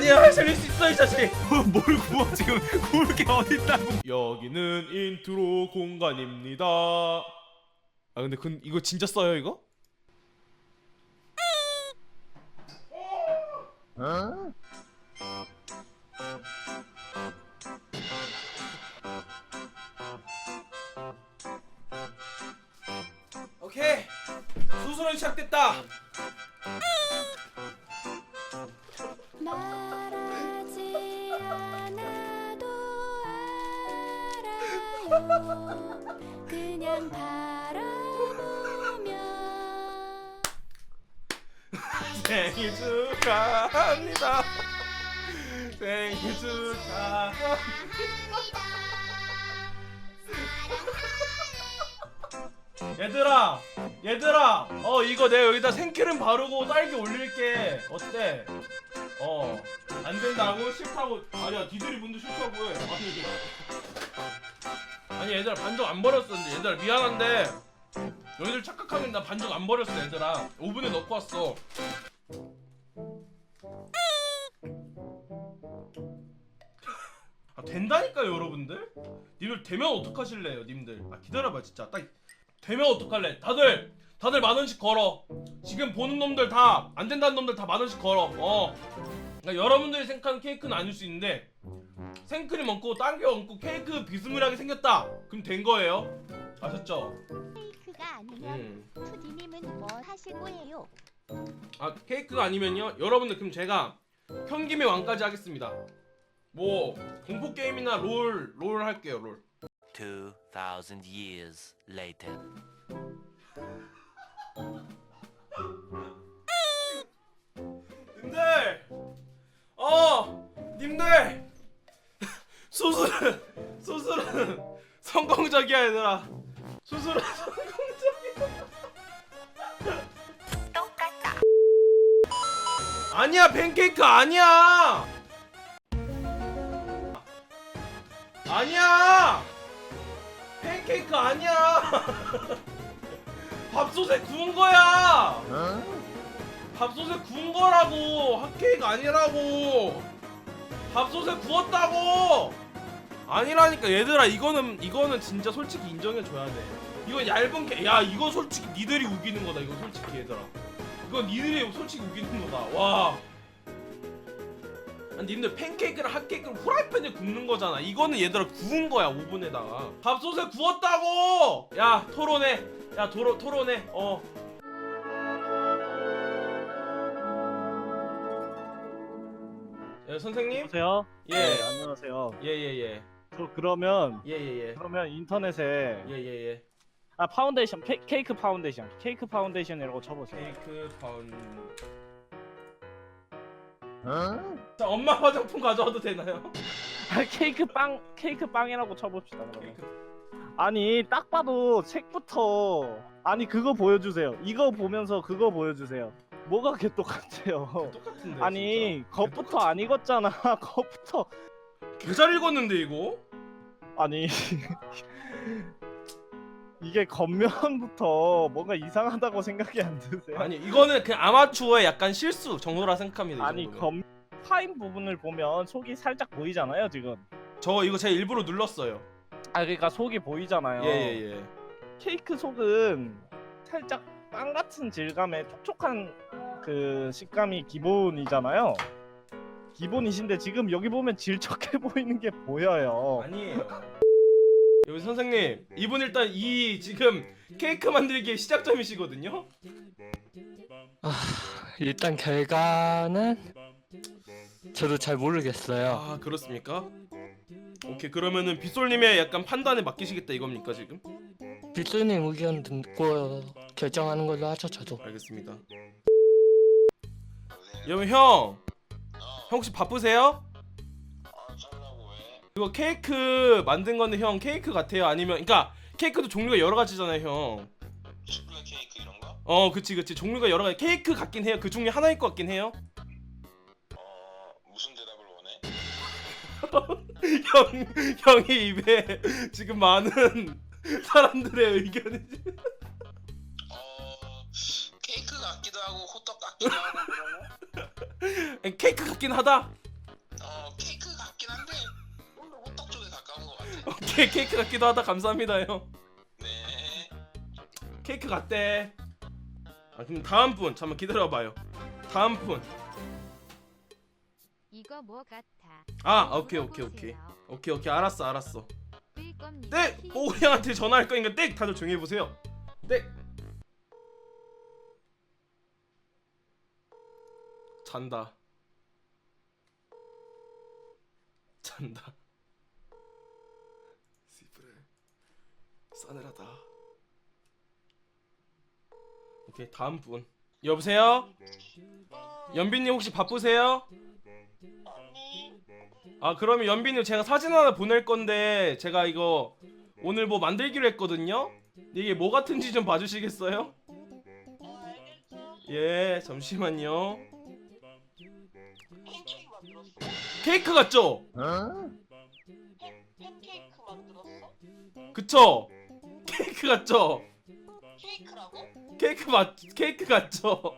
아니야 살릴 수 있어 이 자식. 뭘 구워 지금. 구울 게 어딨다고. 여기는 인트로 공간입니다. 아 근데 그, 이거 진짜 써요 이거? 오케이. 수술은 시작됐다 그냥 바라보면 생일 축하합니다. 생일 축하합니다. 얘들아, 얘들아, 어 이거 내가 여기다 생크림 바르고 딸기 올릴게. 어때? 어, 안 된다고 싫다고. 아니야, 니들이 먼저 싫다고 해. 아니. 아니 얘들아 반죽 안 버렸었는데. 얘들아 미안한데. 너희들 착각하면 나 반죽 안 버렸어 얘들아. 오븐에 넣고 왔어. 아 된다니까요 여러분들. 님들 되면 어떡하실래요 님들? 아 기다려봐 진짜. 딱 되면 어떡할래? 다들 다들 만원씩 걸어. 지금 보는 놈들 다 안 된다는 놈들 다 만원씩 걸어. 어 그러니까 여러분들이 생각하는 케이크는 아닐 수 있는데 생크림 얹고 딸기 얹고 케이크 비스무리하게 생겼다 그럼 된 거예요 아셨죠? 케이크가 아니면 음. 투디님은 뭐 하실 거예요? 아 케이크가 아니면요 여러분들 그럼 제가 현김의 왕까지 하겠습니다 뭐 공포 게임이나 롤 롤 할게요 롤 2,000 years later. 아니야 팬케이크 아니야. 아니야. 팬케이크 아니야. 밥솥에 구운 거야. 밥솥에 구운 거라고. 핫케이크 아니라고. 밥솥에 구웠다고. 아니라니까. 얘들아 이거는 이거는 진짜 솔직히 인정해 줘야 돼. 이건 얇은 게야 이거 솔직히 니들이 우기는 거다 이거 솔직히 얘들아 이건 니들이 솔직히 우기는 거다 와 아니 님들 팬케이크랑 핫케이크를 후라이팬에 굽는 거잖아 이거는 얘들아 구운 거야 오븐에다가 밥솥에 구웠다고 야 토론해 야 도로, 토론해 어 예, 선생님? 안녕하세요. 예. 네, 안녕하세요. 예, 예, 예. 저 그러면 예, 예, 예. 그러면 인터넷에 예, 예, 예. 아 파운데이션 케, 케이크 파운데이션 케이크 파운데이션이라고 쳐보세요. 케이크 파운. 자, 엄마 화장품 가져와도 되나요? 아, 케이크 빵 케이크 빵이라고 쳐봅시다. 그러면. 케이크. 아니 딱 봐도 색부터 아니 그거 보여주세요. 이거 보면서 그거 보여주세요. 뭐가 그렇게 똑같아요? 똑같은데. 아니 겉부터 안 익었잖아. 겉부터 개잘 읽었는데 이거? 아니 이게 겉면부터 뭔가 이상하다고 생각이 안 드세요? 아니, 이거는 그냥 아마추어의 약간 실수 정도라 생각합니다. 이 아니 정도면. 검 파인 부분을 보면 속이 살짝 보이잖아요 지금 저 이거 제가 일부러 눌렀어요. 아 그러니까 속이 보이잖아요 예, 예, 예. 케이크 속은 살짝 빵 같은 질감의 촉촉한 그 식감이 기본이잖아요 기본이신데 지금 여기 보면 질척해 보이는 게 보여요 아니에요. 여기 선생님, 이분 일단 이 지금 케이크 만들기의 시작점이시거든요. 일단 결과는 저도 잘 모르겠어요. 아 그렇습니까? 오케이 그러면은 빗솔님의 약간 판단에 맡기시겠다 이겁니까 지금? 빗수님 의견 듣고 결정하는 걸로 하죠, 저도. 알겠습니다. 여러분 형, 형 혹시 바쁘세요? 이거 케이크 만든 건데 형 케이크 같아요? 아니면 그러니까 케이크도 종류가 여러 가지잖아요 형. 초콜릿 케이크 이런 거? 어 그치 그치 종류가 여러 가지 케이크 같긴 해요. 그 중에 하나일 것 같긴 해요. 어 무슨 대답을 원해? 형 형이 입에 지금 많은 사람들의 의견이 어 케이크 같기도 하고 호떡 같기도 하고 그런 거? 케이크 같긴 하다. 케, 케이크 같기도 하다. 감사합니다 형. 네. 케이크 같대. 아 그럼 다음 분. 잠깐 기다려봐요. 다음 이거 뭐 같아? 분아 오케이 오케이 오케이. 오케이 오케이. 알았어 알았어. 뜰 겁니다. 땡! 뽀글이 형한테 전화할 거니까 땡! 다들 조용히 해보세요. 땡! 잔다. 잔다 씨부레 싸늘하다 오케이 다음 분 여보세요? 연빈님 혹시 바쁘세요? 아 그러면 연빈님 제가 사진 하나 보낼 건데 제가 이거 오늘 뭐 만들기로 했거든요. 이게 뭐 같은지 좀 봐주시겠어요? 예 잠시만요. 케이크 같죠? 팬케이크 만들었어? 그쵸? 케이크 같죠? 케이크라고? 케이크 맞 케이크 같죠?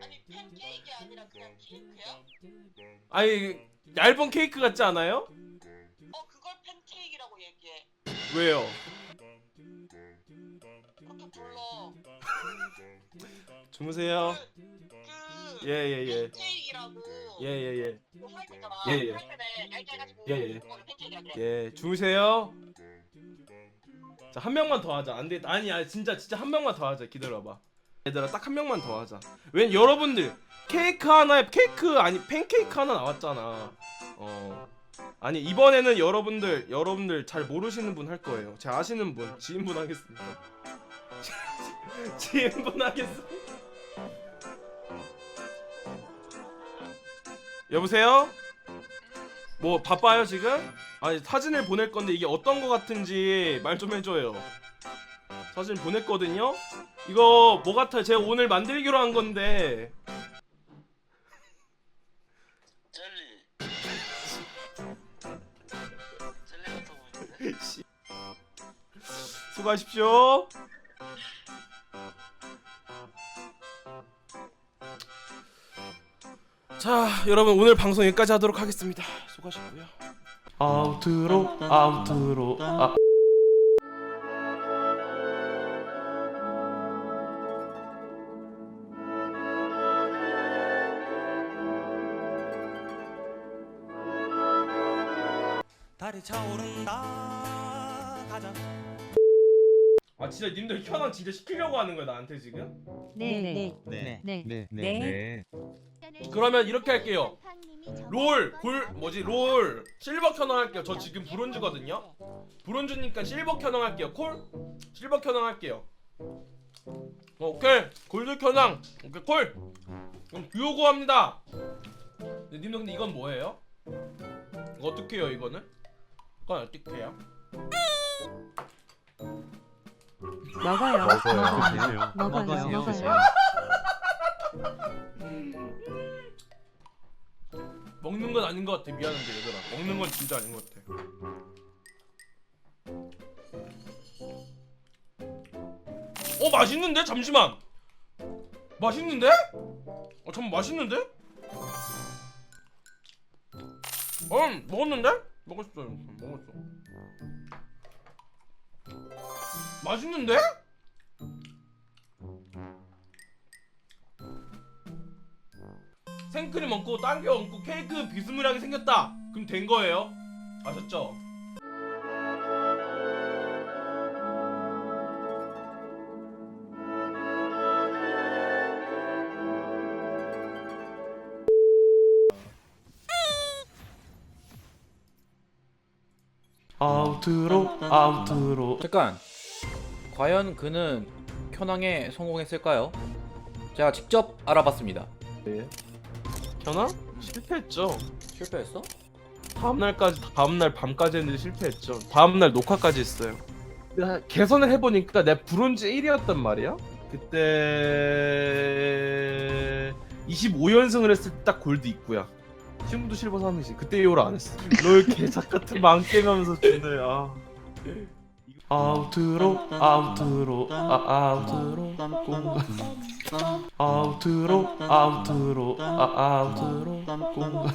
아니 팬케이크 아니라 그냥 케이크야? 아니 얇은 케이크 같지 않아요? 어 그걸 팬케이크라고 얘기해 왜요? 그렇게 불러 주무세요. 그 예예 예. 팬케이크라고 예 예 예. 그 있잖아 예, 예. 예, 예. 팬케이크라고 해예 주무세요. 자 한 명만 더 하자. 안 돼. 아니 아니 진짜 진짜 한 명만 더 하자. 기다려봐. 얘들아 딱 한 명만 더 하자. 왜 여러분들 케이크 하나에 케이크 아니 팬케이크 하나 나왔잖아. 어. 아니 이번에는 여러분들 여러분들 잘 모르시는 분 할 거예요. 제가 아시는 분 지인분 하겠습니다. 지인분 하겠습니다. 여보세요? 뭐 바빠요 지금? 아니 사진을 보낼 건데 이게 어떤 거 같은지 말 좀 해줘요. 사진 보냈거든요. 이거 뭐 같아? 제가 오늘 만들기로 한 건데. 젤리. 젤리 같아 보이는데? 씨. 수고하십시오. 자, 여러분 오늘 방송 여기까지 하도록 하겠습니다. 수고하셨고요. 아우트로 아우트로 아. 달이 차오른다 가자 아 진짜 님들 현황 진짜 시키려고 하는 거야 나한테 지금? 네네 네. 네. 네. 네. 그러면 이렇게 할게요. 롤, 골, 뭐지, 롤, 실버 켜놓 할게요. 저 지금 브론즈거든요. 브론즈니까 실버 켜놓 할게요. 콜? 실버 켜놓 할게요. 어, 오케이. 골드 켜낭. 오케이, 콜. 그럼 듀오고 합니다. 네, 님들 근데 이건 뭐예요? 이거 어떻게 해요, 이거는? 이건 어떻게 해요? 먹어요. 먹어요. 먹어요. 먹어요. 먹는 건 아닌 것 같아. 미안한데, 얘들아. 먹는 건 진짜 아닌 것 같아. 어, 맛있는데? 잠시만. 맛있는데? 어, 잠깐 맛있는데? 어, 먹었는데? 먹었어, 먹었어. 맛있는데? 생크림 얹고 딸기 얹고 케이크 비스무리하게 생겼다. 그럼 된 거예요. 아셨죠? 아우트로 아우트로 잠깐 과연 그는 켜낭에 성공했을까요? 제가 직접 알아봤습니다 견아? 실패했죠. 실패했어? 다음 날까지 다음 날 밤까지 했는데 실패했죠. 다음 날 녹화까지 했어요. 내가 개선을 해보니까 내가 브론즈 1위였단 말이야. 그때 25연승을 했을 때 딱 골드 있고야. 지금도 실버 3이지. 그때 이후로 안 했어. 롤 개작 같은 망 깨면서 존내 아. 아우트로 아우트로 아 아우트로 꽁 아우트로 아우트로 아 아우트로. 꽁